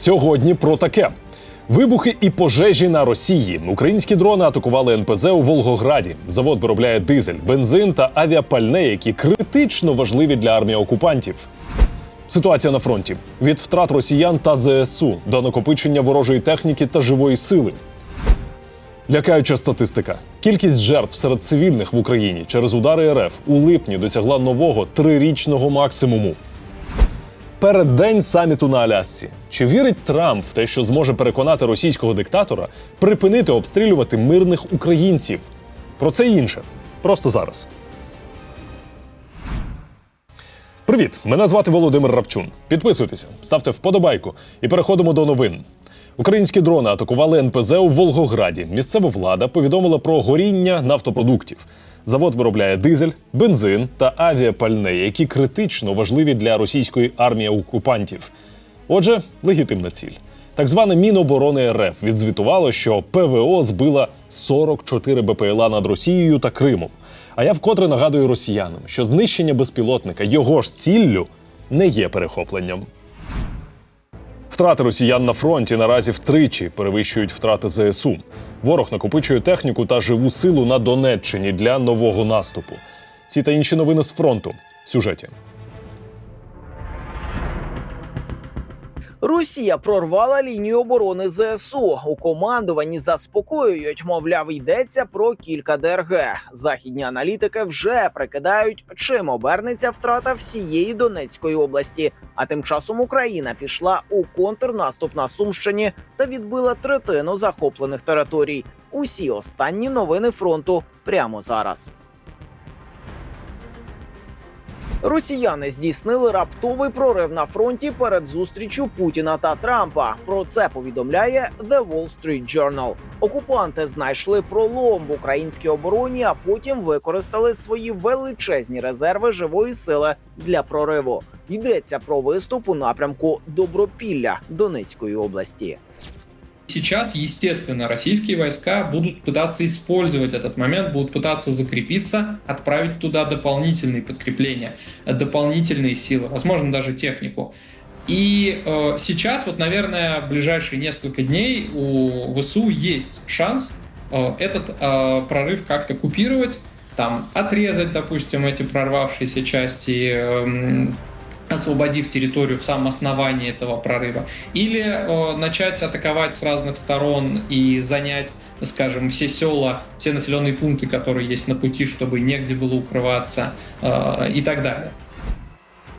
Сьогодні про таке. Вибухи і пожежі на Росії. Українські дрони атакували НПЗ у Волгограді. Завод виробляє дизель, бензин та авіапальне, які критично важливі для армії окупантів. Ситуація на фронті від втрат росіян та ЗСУ до накопичення ворожої техніки та живої сили. Лякаюча статистика. Кількість жертв серед цивільних в Україні через удари РФ у липні досягла нового трирічного максимуму. Переддень саміту на Алясці. Чи вірить Трамп в те, що зможе переконати російського диктатора припинити обстрілювати мирних українців? Про це і інше. Просто зараз. Привіт! Мене звати Володимир Рапчун. Підписуйтеся, ставте вподобайку і переходимо до новин. Українські дрони атакували НПЗ у Волгограді. Місцева влада повідомила про горіння нафтопродуктів. Завод виробляє дизель, бензин та авіапальне, які критично важливі для російської армії окупантів. Отже, легітимна ціль. Так зване Міноборони РФ відзвітувало, що ПВО збила 44 БПЛА над Росією та Кримом. А я вкотре нагадую росіянам, що знищення безпілотника його ж ціллю не є перехопленням. Втрати росіян на фронті наразі втричі перевищують втрати ЗСУ. Ворог накопичує техніку та живу силу на Донеччині для нового наступу. Ці та інші новини з фронту сюжеті. Росія прорвала лінію оборони ЗСУ. У командуванні заспокоюють, мовляв, йдеться про кілька ДРГ. Західні аналітики вже прикидають, чим обернеться втрата всієї Донецької області. А тим часом Україна пішла у контрнаступ на Сумщині та відбила третину захоплених територій. Усі останні новини фронту прямо зараз. Росіяни здійснили раптовий прорив на фронті перед зустрічю Путіна та Трампа. Про це повідомляє The Wall Street Journal. Окупанти знайшли пролом в українській обороні, а потім використали свої величезні резерви живої сили для прориву. Йдеться про виступ у напрямку Добропілля Донецької області. Сейчас, естественно, российские войска будут пытаться использовать этот момент, будут пытаться закрепиться, отправить туда дополнительные подкрепления, э, дополнительные силы, возможно, даже технику. И э, сейчас, вот, наверное, в ближайшие несколько дней у ВСУ есть шанс э, этот э, прорыв как-то купировать, там отрезать, допустим, эти прорвавшиеся части, эм, освободив территорию в самом основании этого прорыва, или э, начать атаковать с разных сторон и занять, скажем, все села, все населенные пункты, которые есть на пути, чтобы негде было укрываться э, и так далее.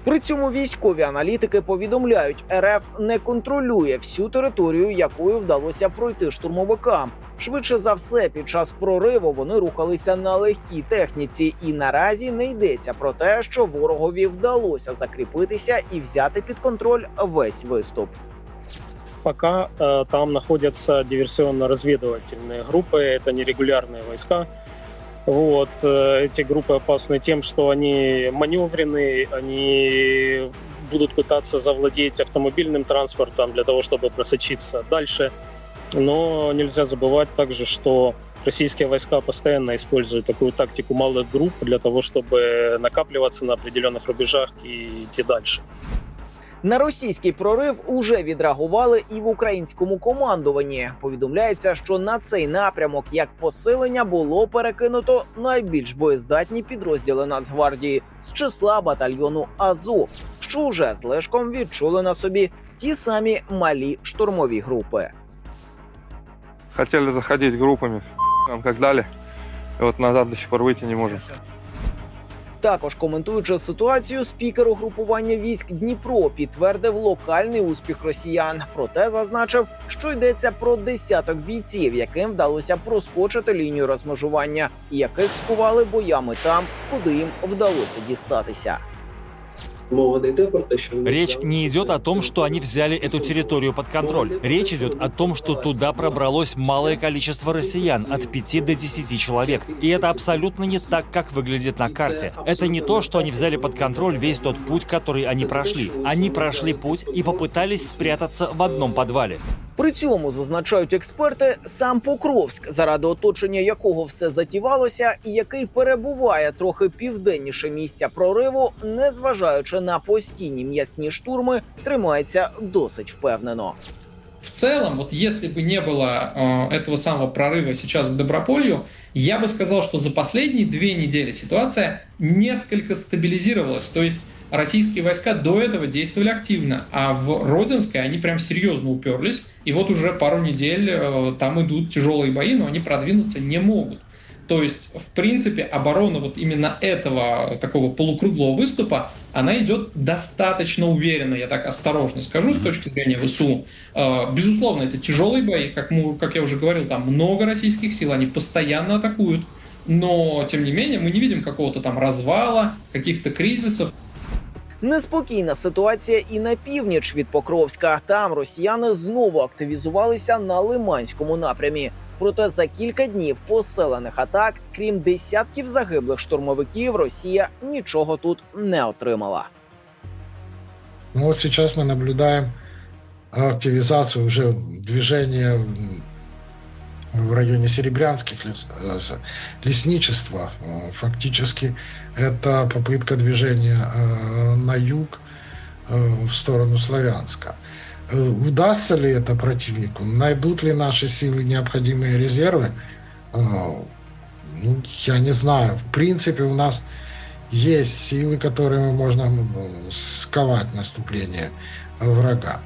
При цьому військові аналітики повідомляють, РФ не контролює всю територію, якою вдалося пройти штурмовикам. Швидше за все, під час прориву вони рухалися на легкій техніці, і наразі не йдеться про те, що ворогові вдалося закріпитися і взяти під контроль весь виступ. Пока э, там находятся диверсионно-разведывательные группы, это нерегулярные войска. Вот, э, эти группы опасны тем, что они маневренные, они будут пытаться завладеть автомобильным транспортом для того, чтобы просочиться дальше. Но нельзя забывать также, что российские войска постоянно используют такую тактику малых групп для того, чтобы накапливаться на определенных рубежах и идти дальше. На російський прорив уже відреагували і в українському командуванні. Повідомляється, що на цей напрямок як посилення було перекинуто найбільш боєздатні підрозділи Нацгвардії з числа батальйону Азов, що вже з лишком відчули на собі ті самі малі штурмові групи. Хотели заходить группами, нам как дали. И вот назад до сих пор выйти не можем. Також коментуючи ситуацію, спікер угрупування військ Дніпро підтвердив локальний успіх росіян. Проте зазначив, що йдеться про десяток бійців, яким вдалося проскочити лінію розмежування, і яких скували боями там, куди їм вдалося дістатися. Речь не идет о том, что они взяли эту территорию под контроль. Речь идет о том, что туда пробралось малое количество россиян, от 5 до 10 человек. И это абсолютно не так, как выглядит на карте. Это не то, что они взяли под контроль весь тот путь, который они прошли. Они прошли путь и попытались спрятаться в одном подвале. При цьому зазначають експерти сам Покровськ, заради оточення якого все затівалося, і який перебуває трохи південніше місця прориву, незважаючи на постійні м'ясні штурми, тримається досить впевнено. В целом, вот если бы не было э, этого самого прорыва сейчас к Доброполью, я бы сказал, что за последние две недели ситуация несколько стабилизировалась. То есть российские войска до этого действовали активно, а в Родинской они прям серьезно уперлись. И вот уже пару недель э, там идут тяжелые бои, но они продвинуться не могут. То есть, в принципе, оборона вот именно этого такого полукруглого выступа, она идет достаточно уверенно, я так осторожно скажу, с точки зрения ВСУ. Э, Безусловно, это тяжелые бои, как, мы, как я уже говорил, там много российских сил, они постоянно атакуют. Но, тем не менее, мы не видим какого-то там развала, каких-то кризисов. Неспокійна ситуація і на північ від Покровська. Там росіяни знову активізувалися на Лиманському напрямі. Проте за кілька днів поселених атак, крім десятків загиблих штурмовиків, Росія нічого тут не отримала. Ну вот сейчас мы наблюдаем активизацию уже движения в- в районе Серебрянских лес, э, с- лесничества. Э, Фактически это попытка движения э, на юг э, в сторону Славянска. Э, Удастся ли это противнику? Найдут ли наши силы необходимые резервы? Ну, я не знаю. В принципе, у нас есть силы, которыми можно сковать наступление врага.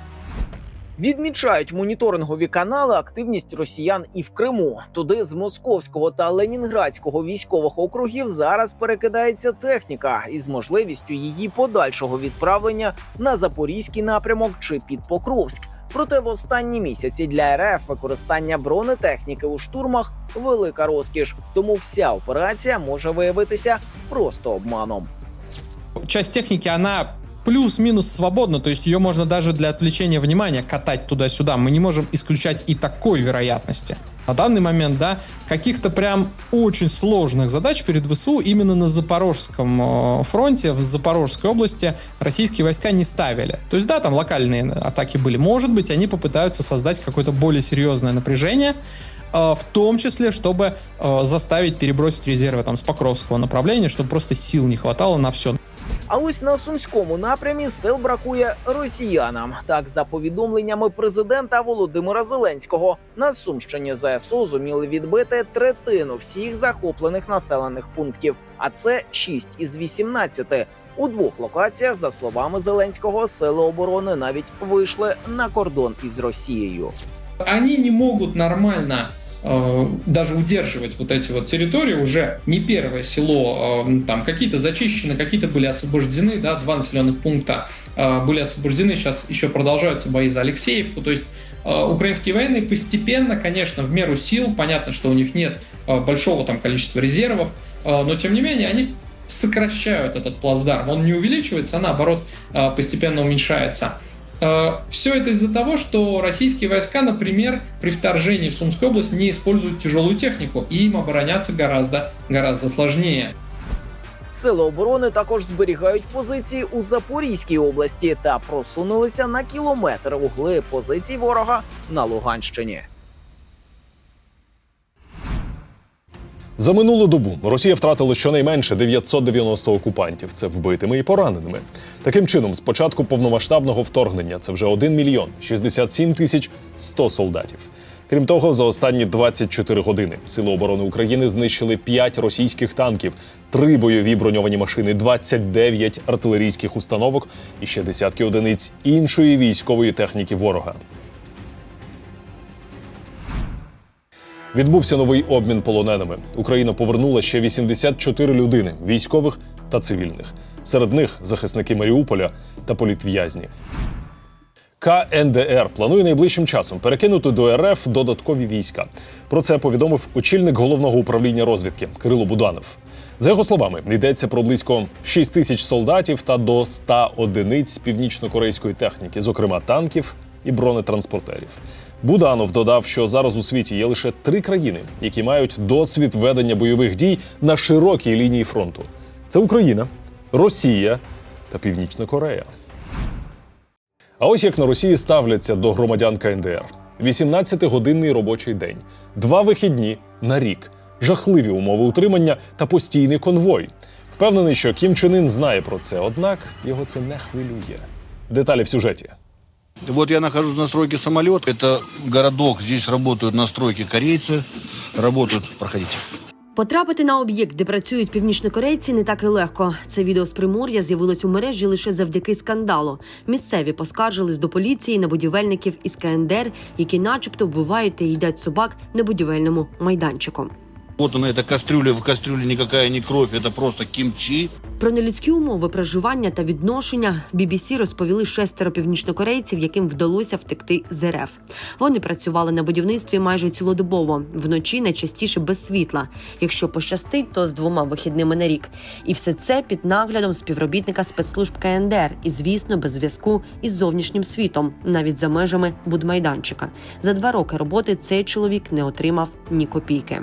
Відмічають моніторингові канали активність росіян і в Криму. Туди з московського та ленінградського військових округів зараз перекидається техніка із можливістю її подальшого відправлення на запорізький напрямок чи під Покровськ. Проте в останні місяці для РФ використання бронетехніки у штурмах велика розкіш. Тому вся операція може виявитися просто обманом. часть техники, она плюс-минус свободна, то есть ее можно даже для отвлечения внимания катать туда-сюда. Мы не можем исключать и такой вероятности. На данный момент, да, каких-то прям очень сложных задач перед ВСУ именно на Запорожском э, фронте, в Запорожской области российские войска не ставили. То есть, да, там локальные атаки были. Может быть, они попытаются создать какое-то более серьезное напряжение, э, в том числе, чтобы э, заставить перебросить резервы там с Покровского направления, чтобы просто сил не хватало на все. А ось на сумському напрямі сил бракує росіянам. Так, за повідомленнями президента Володимира Зеленського, на Сумщині ЗСУ зуміли відбити третину всіх захоплених населених пунктів, а це 6 із 18. У двох локаціях, за словами Зеленського, сили оборони навіть вийшли на кордон із Росією. Они не могут нормально даже удерживать вот эти вот территории уже не первое село э, там какие-то зачищены какие-то были освобождены да два населенных пункта э, были освобождены сейчас еще продолжаются бои за Алексеевку. То есть э, украинские военные постепенно конечно в меру сил понятно что у них нет э, большого там количества резервов э, но тем не менее они сокращают этот плацдарм. Он не увеличивается а наоборот э, постепенно уменьшается все это из-за того, что российские войска, например, при вторжении в Сумскую область не используют тяжелую технику, и им обороняться гораздо, гораздо сложнее. Сили оборони також зберігають позиції у Запорізькій області та просунулися на кілометр у глиб позицій ворога на Луганщині. За минулу добу Росія втратила щонайменше 990 окупантів. Це вбитими і пораненими. Таким чином, з початку повномасштабного вторгнення це вже 1 мільйон 67 тисяч 100 солдатів. Крім того, за останні 24 години Сили оборони України знищили 5 російських танків, 3 бойові броньовані машини, 29 артилерійських установок і ще десятки одиниць іншої військової техніки ворога. Відбувся новий обмін полоненими. Україна повернула ще 84 людини військових та цивільних. Серед них захисники Маріуполя та політв'язні. КНДР планує найближчим часом перекинути до РФ додаткові війська. Про це повідомив очільник головного управління розвідки Кирило Буданов. За його словами, йдеться про близько 6 тисяч солдатів та до 100 одиниць північно-корейської техніки, зокрема танків і бронетранспортерів. Буданов додав, що зараз у світі є лише три країни, які мають досвід ведення бойових дій на широкій лінії фронту: це Україна, Росія та Північна Корея. А ось як на Росії ставляться до громадян КНДР. 18-годинний робочий день, два вихідні на рік, жахливі умови утримання та постійний конвой. Впевнений, що Кім Чен Ін знає про це, однак його це не хвилює. Деталі в сюжеті. Вот я нахожусь на стройке самолет. Это городок, здесь работают на стройке корейцы. Работают, проходите. Потрапити на об'єкт, де працюють північнокорейці, не так і легко. Це відео з Примор'я з'явилось у мережі лише завдяки скандалу. Місцеві поскаржились до поліції на будівельників із КНДР, які, начебто, вбивають та їдять собак на будівельному майданчику. Вот она, эта кастрюля. В кастрюле никакая не кровь, это просто кимчи. Про нелюдські умови проживання та відношення BBC розповіли шестеро північнокорейців, яким вдалося втекти з РФ. Вони працювали на будівництві майже цілодобово, вночі найчастіше без світла. Якщо пощастить, то з двома вихідними на рік. І все це під наглядом співробітника спецслужб КНДР і, звісно, без зв'язку із зовнішнім світом, навіть за межами будмайданчика. За два роки роботи цей чоловік не отримав ні копійки.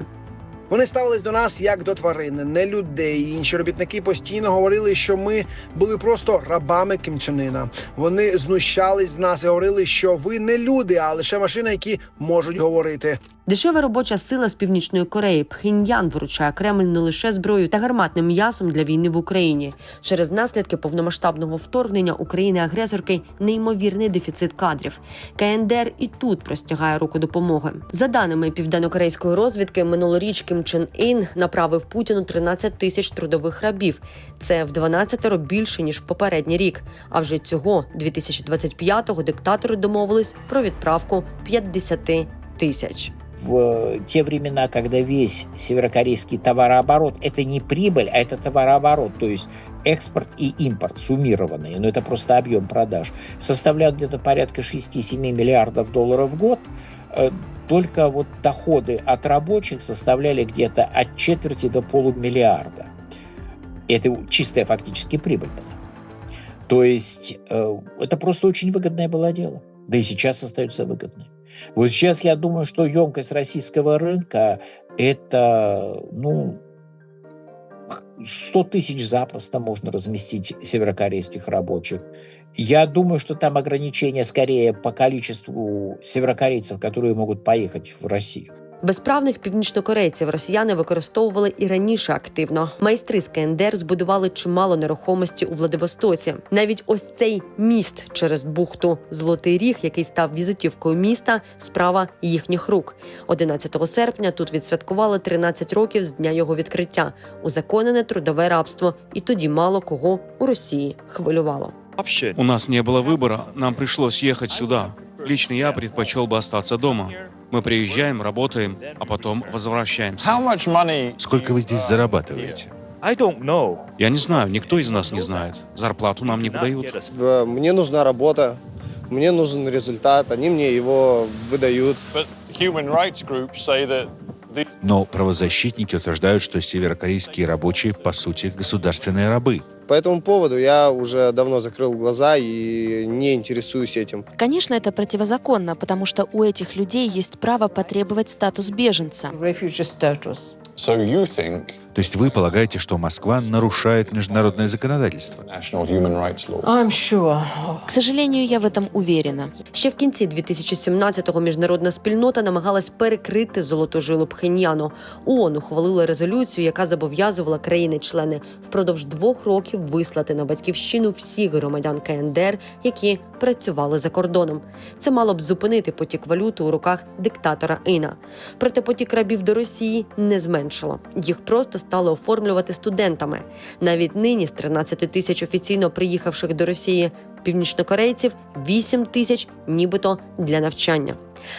Вони ставились до нас як до тварин, не людей. Інші робітники постійно говорили, що ми були просто рабами кимчанина. Вони знущались з нас і говорили, що ви не люди, а лише машини, які можуть говорити. Дешева робоча сила з північної Кореї Пхеньян виручає Кремль не лише зброєю та гарматним м'ясом для війни в Україні. Через наслідки повномасштабного вторгнення України-агресорки неймовірний дефіцит кадрів. КНДР і тут простягає руку допомоги. За даними південнокорейської розвідки, минулоріч Кім Чен Ін направив Путіну 13 тисяч трудових рабів. Це в 12 більше ніж в попередній рік. А вже цього 2025-го диктатори домовились про відправку 50 тисяч. В те времена, когда весь северокорейский товарооборот это не прибыль, а это товарооборот, то есть экспорт и импорт суммированные, но это просто объем продаж, составляют где-то порядка 6-7 миллиардов долларов в год, э, только вот доходы от рабочих составляли где-то от четверти до полумиллиарда. Это чистая фактически прибыль была. То есть э, это просто очень выгодное было дело. Да и сейчас остается выгодной. Вот сейчас я думаю, что емкость российского рынка это, ну, 100 тысяч запросто можно разместить северокорейских рабочих. Я думаю, что там ограничения скорее по количеству северокорейцев, которые могут поехать в Россию. Безправних північнокорейців росіяни використовували і раніше активно. Майстри з КНДР збудували чимало нерухомості у Владивостоці. Навіть ось цей міст через бухту Золотий Ріг, який став візитівкою міста, справа їхніх рук. 11 серпня тут відсвяткували 13 років з дня його відкриття. Узаконене трудове рабство, і тоді мало кого у Росії хвилювало. У нас не было выбора, нам пришлось ехать сюда. Лично я предпочел бы остаться дома. Мы приезжаем, работаем, а потом возвращаемся. Сколько вы здесь зарабатываете? Я не знаю, никто из нас не знает. Зарплату нам не выдают. Мне нужна работа, мне нужен результат, они мне его выдают. Но правозащитники утверждают, что северокорейские рабочие, по сути, государственные рабы. По этому поводу я уже давно закрыл глаза и не интересуюсь этим. Конечно, это противозаконно, потому что у этих людей есть право потребовать статус беженца. То есть вы полагаете, что Москва нарушает международное законодательство? К сожалению, я в этом уверена. Ще в кінці 2017-го міжнародна спільнота намагалась перекрити золоту жилу Пхеньяну. ООН ухвалила резолюцію, яка зобов'язувала країни-члени впродовж двох років вислати на батьківщину всіх громадян КНДР, які працювали за кордоном. Це мало б зупинити потік валюти у руках диктатора Іна. Проте потік рабів до Росії не зменшило. Їх просто стали оформлювати студентами. Навіть нині з 13 тисяч офіційно приїхавших до Росії північнокорейців 8 тисяч, нібито для навчання.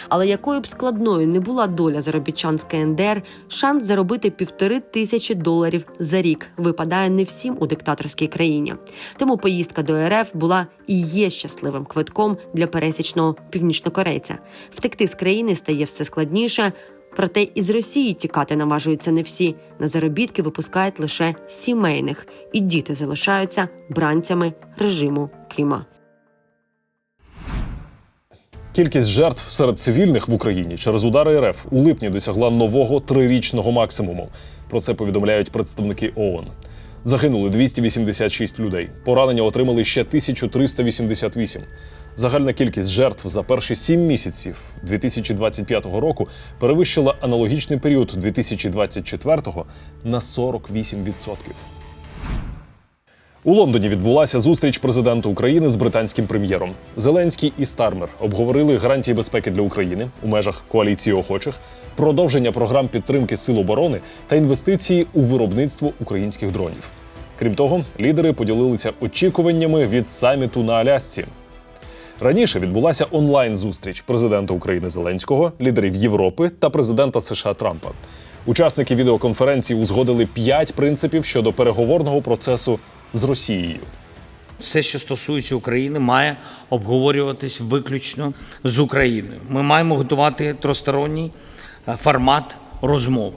Але якою б складною не була доля заробітчан з КНДР, шанс заробити півтори тисячі доларів за рік випадає не всім у диктаторській країні. Тому поїздка до РФ була і є щасливим квитком для пересічного північнокорейця. Втекти з країни стає все складніше. Проте із Росії тікати наважуються не всі. На заробітки випускають лише сімейних, і діти залишаються бранцями режиму Кима. Кількість жертв серед цивільних в Україні через удари РФ у липні досягла нового трирічного максимуму. Про це повідомляють представники ООН. Загинули 286 людей. Поранення отримали ще 1388. Загальна кількість жертв за перші сім місяців 2025 року перевищила аналогічний період 2024 на 48%. У Лондоні відбулася зустріч президента України з британським прем'єром. Зеленський і Стармер обговорили гарантії безпеки для України у межах коаліції охочих, продовження програм підтримки сил оборони та інвестиції у виробництво українських дронів. Крім того, лідери поділилися очікуваннями від саміту на Алясці. Раніше відбулася онлайн-зустріч президента України Зеленського, лідерів Європи та президента США Трампа. Учасники відеоконференції узгодили п'ять принципів щодо переговорного процесу з Росією. Все, що стосується України, має обговорюватись виключно з Україною. Ми маємо готувати тросторонній е, формат розмови.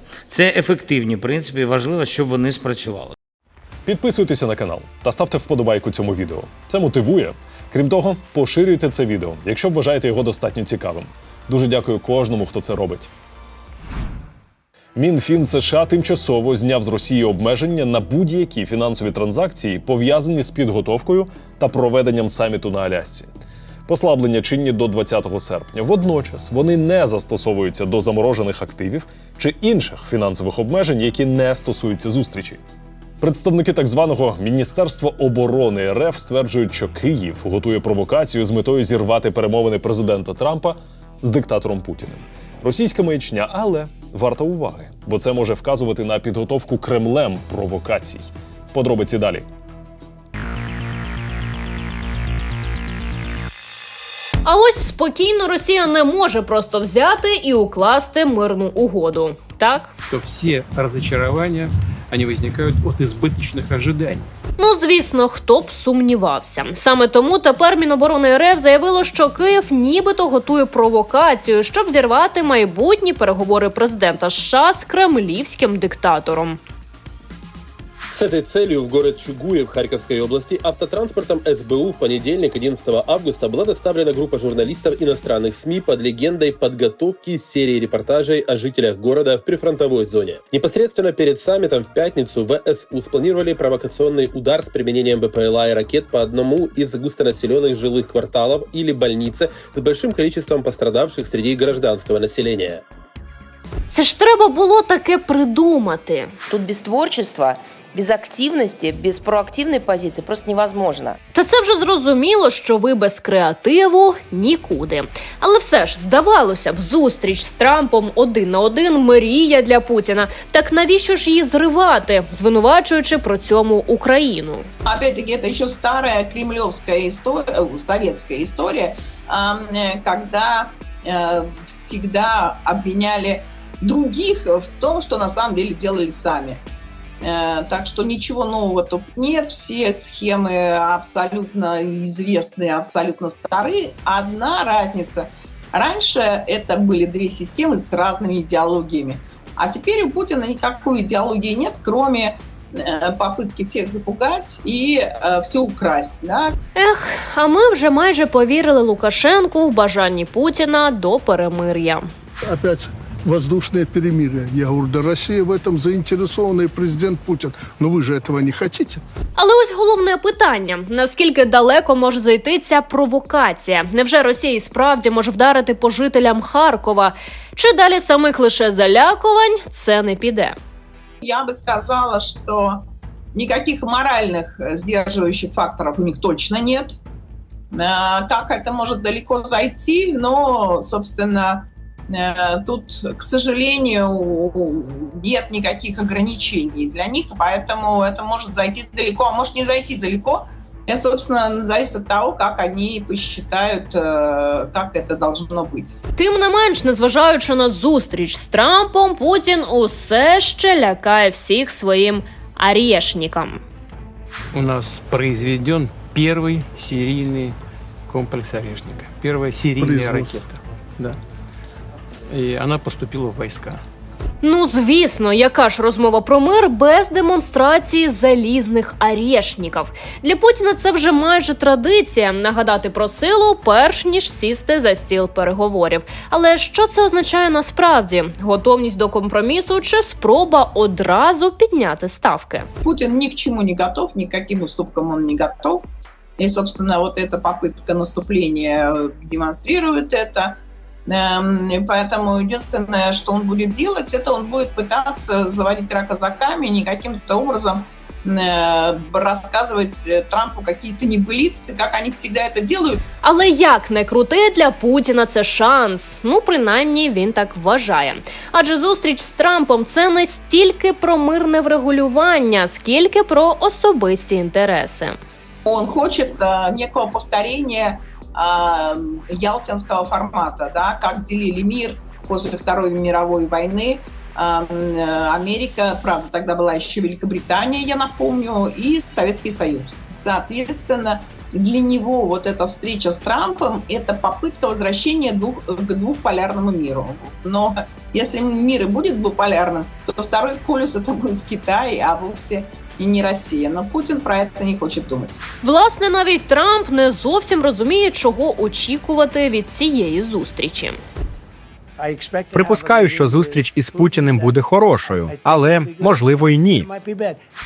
Це ефективні принципи, і важливо, щоб вони спрацювали. Підписуйтеся на канал та ставте вподобайку цьому відео. Це мотивує. Крім того, поширюйте це відео, якщо вважаєте його достатньо цікавим. Дуже дякую кожному, хто це робить. Мінфін США тимчасово зняв з Росії обмеження на будь-які фінансові транзакції, пов'язані з підготовкою та проведенням саміту на Алясці. Послаблення чинні до 20 серпня. Водночас вони не застосовуються до заморожених активів чи інших фінансових обмежень, які не стосуються зустрічі. Представники так званого Міністерства оборони РФ стверджують, що Київ готує провокацію з метою зірвати перемовини президента Трампа з диктатором Путіним. Російська маячня, але варта уваги, бо це може вказувати на підготовку Кремлем провокацій. Подробиці далі. А ось спокійно Росія не може просто взяти і укласти мирну угоду. Так что все разочарования, они возникают от избыточных ожиданий. ну звісно, хто б сумнівався. Саме тому тепер Міноборони РФ заявило, що Київ нібито готує провокацію, щоб зірвати майбутні переговори президента США з кремлівським диктатором. С этой целью в город Чугуев Харьковской области автотранспортом СБУ в понедельник, 11 августа, была доставлена группа журналистов иностранных СМИ под легендой подготовки серии репортажей о жителях города в прифронтовой зоне. Непосредственно перед саммитом в пятницу ВСУ спланировали провокационный удар с применением БПЛА и ракет по одному из густонаселенных жилых кварталов или больнице с большим количеством пострадавших среди гражданского населения. Це ж треба було таке придумати. Тут без творчества, без активности, без проактивной позиции просто невозможно. Та це вже зрозуміло, що ви без креативу нікуди. Але все ж здавалося б, зустріч з Трампом один на один мрія для Путіна. Так навіщо ж її зривати, звинувачуючи про цьому Україну? Опять-таки, это еще старая кремлевская история, советская история, ам, э, когда э, всегда обвиняли других в том, что на самом деле делали сами. Э, Так что ничего нового тут нет, все схемы абсолютно известные, абсолютно старые. Одна разница. Раньше это были две системы с разными идеологиями. А теперь у Путина никакой идеологии нет, кроме э, попытки всех запугать и все украсть. Да? Ех, а ми вже майже повірили Лукашенку в бажанні Путіна до перемир'я. опять воздушное перемирие. Я говорю, да Россия в этом заинтересована и президент Путин. Но вы же этого не хотите. Але ось головне питання: наскільки далеко може зайти ця провокація? Невже Росія і справді може вдарити по жителям Харкова? Чи далі самих лише залякувань це не піде? Я бы сказала, что никаких моральных э, сдерживающих факторов у них точно нет. Э, Как это может далеко зайти, но, собственно, э, тут, к сожалению, нет никаких ограничений для них, поэтому это может зайти далеко, а может не зайти далеко. Это, собственно, зависит от того, как они посчитают, э, как это должно быть. Тим не менш, незважаючи на зустріч з Трампом, Путін усе ще лякає всіх своїм орешником. У нас произведен первый серийный комплекс «Орешника». Первая серийная Производство. ракета. Да. И она поступила в войска. Ну, звісно, яка ж розмова про мир без демонстрації залізних арешників. Для Путіна це вже майже традиція нагадати про силу, перш ніж сісти за стіл переговорів. Але що це означає насправді? Готовність до компромісу чи спроба одразу підняти ставки? Путин ни к чему не готов, никаким уступкам он не готов. И, собственно, вот эта попытка наступления э, демонстрирует это. Эм, и Поэтому единственное, что он будет делать, это он будет пытаться заводить рака за камень и каким-то образом э, рассказывать э, Трампу какие-то небылицы, как они всегда это делают. Але як не крути для Путіна це шанс. Ну, принаймні він так вважає. Адже зустріч з Трампом це не стільки про мирне врегулювання, скільки про особисті інтереси. Он хочет э, некого повторения Э, ялтинского формата, да, как делили мир после Второй мировой войны. Э, Америка, правда, тогда была еще Великобритания, я напомню, и Советский Союз. Соответственно, для него вот эта встреча с Трампом – это попытка возвращения двух, к двухполярному миру. Но если мир и будет двуполярным, то второй полюс это будет Китай, а вовсе и не Россия. Но Путин про это не хочет думать. Власне, навіть Трамп не зовсім розуміє, чого очікувати від цієї зустрічі. Припускаю, що зустріч із Путіним буде хорошою, але можливо й ні.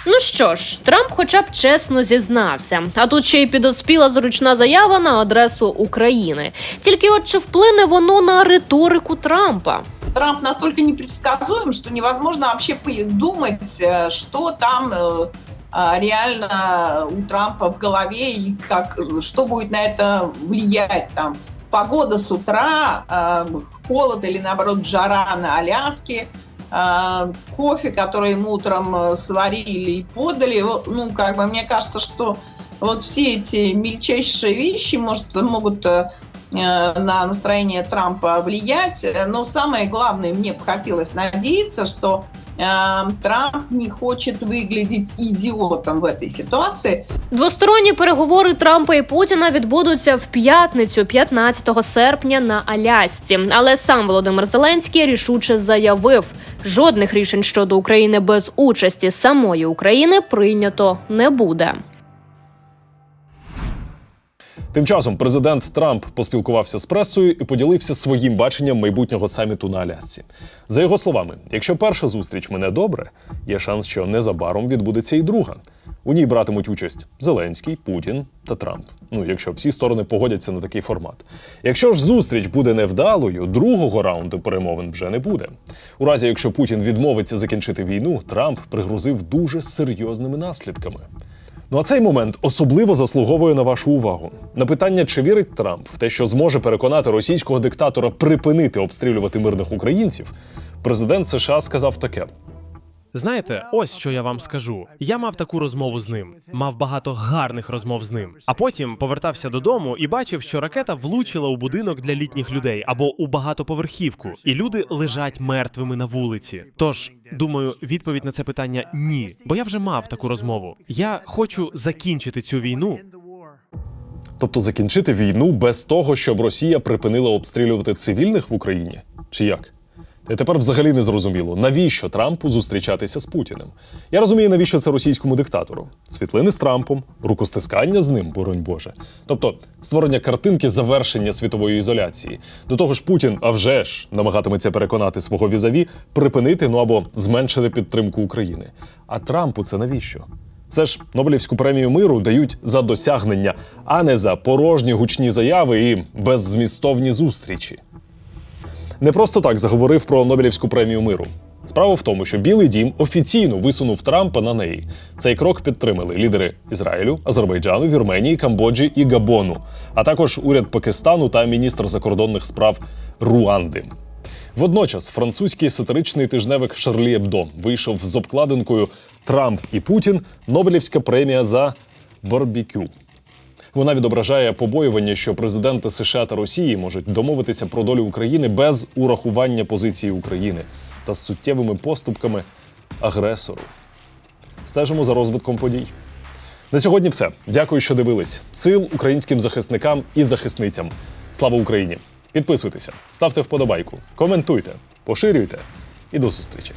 Ну що ж, Трамп, хоча б чесно зізнався. А тут ще й підоспіла зручна заява на адресу України. Тільки от чи вплине воно на риторику Трампа? Трамп настолько непредсказуем, что невозможно вообще думать, э, что там э, а, реально у Трампа в голове и как, что будет на это влиять там. Погода с утра, э, холод или наоборот жара на Аляске, э, кофе, который ему утром э, сварили и подали. Ну, как бы мне кажется, что вот все эти мельчайшие вещи может, могут э, э, на настроение Трампа влиять. Э, Но самое главное, мне бы хотелось надеяться, что э, Трамп не хочет выглядеть идиотом в этой ситуации. Двосторонні переговори Трампа і Путіна відбудуться в п'ятницю, 15 серпня на Алясці. Але сам Володимир Зеленський рішуче заявив: жодних рішень щодо України без участі самої України прийнято не буде. Тим часом президент Трамп поспілкувався з пресою і поділився своїм баченням майбутнього саміту на Алясці. За його словами, якщо перша зустріч мене добре, є шанс, що незабаром відбудеться і друга. У ній братимуть участь Зеленський, Путін та Трамп. Ну, якщо всі сторони погодяться на такий формат. Якщо ж зустріч буде невдалою, другого раунду перемовин вже не буде. У разі, якщо Путін відмовиться закінчити війну, Трамп пригрозив дуже серйозними наслідками. Ну а цей момент особливо заслуговує на вашу увагу. На питання, чи вірить Трамп в те, що зможе переконати російського диктатора припинити обстрілювати мирних українців, президент США сказав таке: Знаєте, ось що я вам скажу. Я мав таку розмову з ним, мав багато гарних розмов з ним. А потім повертався додому і бачив, що ракета влучила у будинок для літніх людей або у багатоповерхівку, і люди лежать мертвими на вулиці. Тож думаю, відповідь на це питання ні, бо я вже мав таку розмову. Я хочу закінчити цю війну. тобто закінчити війну без того, щоб Росія припинила обстрілювати цивільних в Україні? Чи як? І тепер взагалі не зрозуміло, навіщо Трампу зустрічатися з Путіним. Я розумію, навіщо це російському диктатору. Світлини з Трампом, рукостискання з ним, боронь Боже. Тобто створення картинки завершення світової ізоляції. До того ж, Путін, а вже ж, намагатиметься переконати свого візаві припинити ну або зменшити підтримку України. А Трампу це навіщо? Це ж Нобелівську премію миру дають за досягнення, а не за порожні гучні заяви і беззмістовні зустрічі. Не просто так заговорив про Нобелівську премію миру. Справа в тому, що Білий Дім офіційно висунув Трампа на неї. Цей крок підтримали лідери Ізраїлю, Азербайджану, Вірменії, Камбоджі і Габону, а також уряд Пакистану та міністр закордонних справ Руанди. Водночас французький сатиричний тижневик Шарлі Ебдо вийшов з обкладинкою Трамп і Путін Нобелівська премія за барбекю. Вона відображає побоювання, що президенти США та Росії можуть домовитися про долю України без урахування позиції України та з суттєвими поступками агресору. Стежимо за розвитком подій. На сьогодні все. Дякую, що дивились. Сил українським захисникам і захисницям. Слава Україні! Підписуйтеся, ставте вподобайку, коментуйте, поширюйте і до зустрічі.